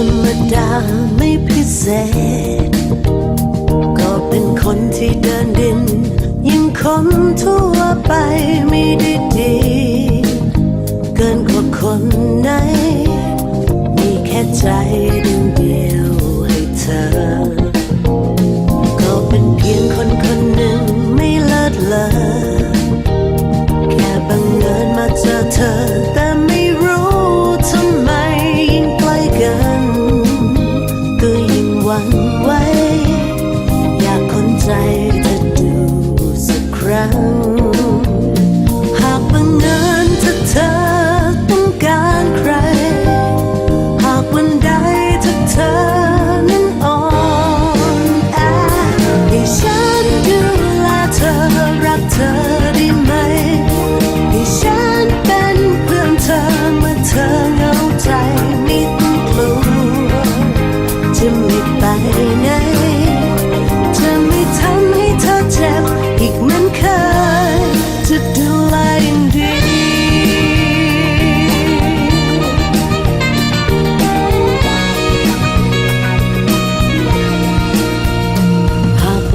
รรมดาไม่พิเศษ ก็เป็นคนที่เดินดิน ยิ่งคนทั่วไปไม่ได้ดี เกินกว่าคนไหน มีแค่ใจ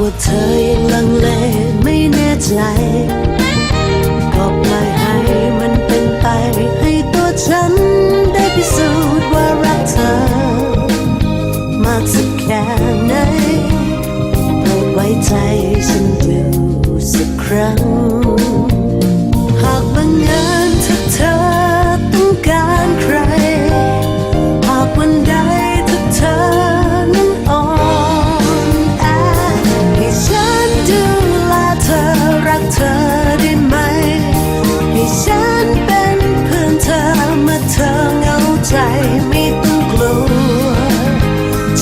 ่าเธอยังลังเลไม่แน่ใจ ก็ปล่อยให้มันเป็นไปให้ตัวฉันได้พิสูจน์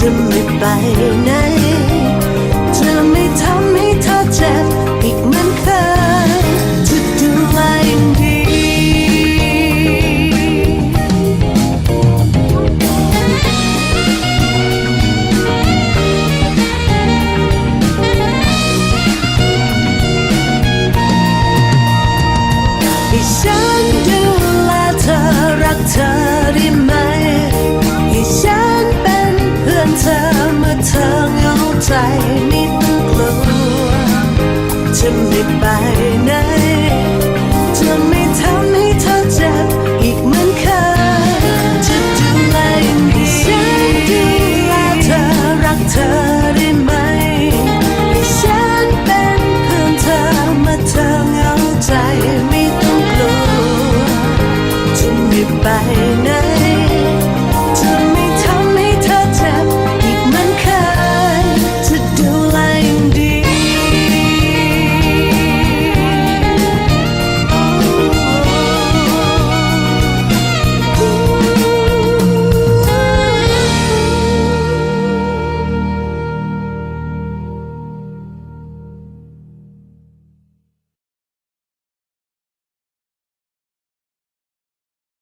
จะไม่ไปไหน จะไม่ทำให้เธอเจ็บอีกเหมือนเคยจะดูแลอย่างดี ให้ฉันดูแลเธอรักเธอได้ไหม ฉันไม่ไปไหนจะไม่ทำให้เธอเจ็บอีกเหมือนเคยจะดูแลอย่างดีฉันดูแลเธอรักเธอได้ไหมฉันเป็นเพื่อนเธอเมื่อเธอเหงาใจไม่ต้องกลัวจะไม่ไป